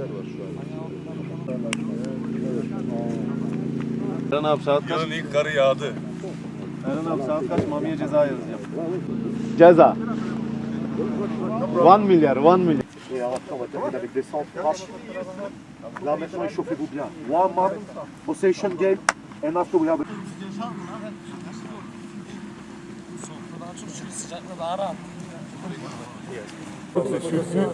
eksikler var şu an. Eren abi saat kaç? Yarın ilk karı yağdı. Eren abi saat kaç? Mamiye ceza yazacağım. Ceza. 1 milyar, 1 milyar. Et à la fin, on va terminer avec des centres marches. Là, maintenant, échauffez-vous bien. Warm up, possession game, and after we have a... Sofrada açıp şöyle sıcakla daha rahat. Çok seçiyorsun.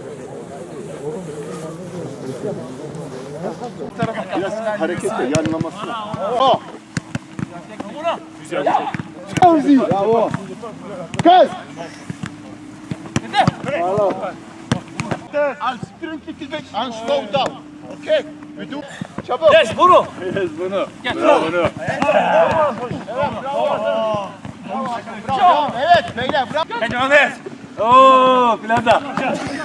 Biraz hareketle yanlamasına. Oh! Fauzi! Bravo! Gaz! I'll sprint a little bit and slow down. Okay? We do. Çabuk. Yes bunu. Bravo. Evet beyler bravo. Cañones. Oo planta. Ay ay ay ay. Dörtgen olmuş da. Ay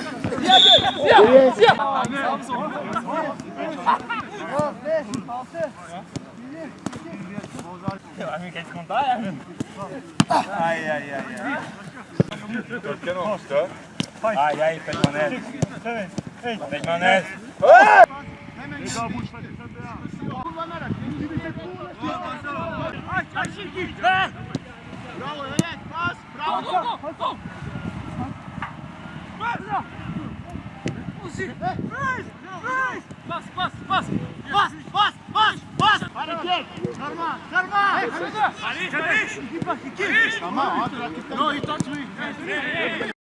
Bravo, Levent, pas, bravo. Bas bas bas. Bas bas bas bas. Hareket. Sarma sarma. Ali, Ali. Tamam hadi rakipten. No he touched me.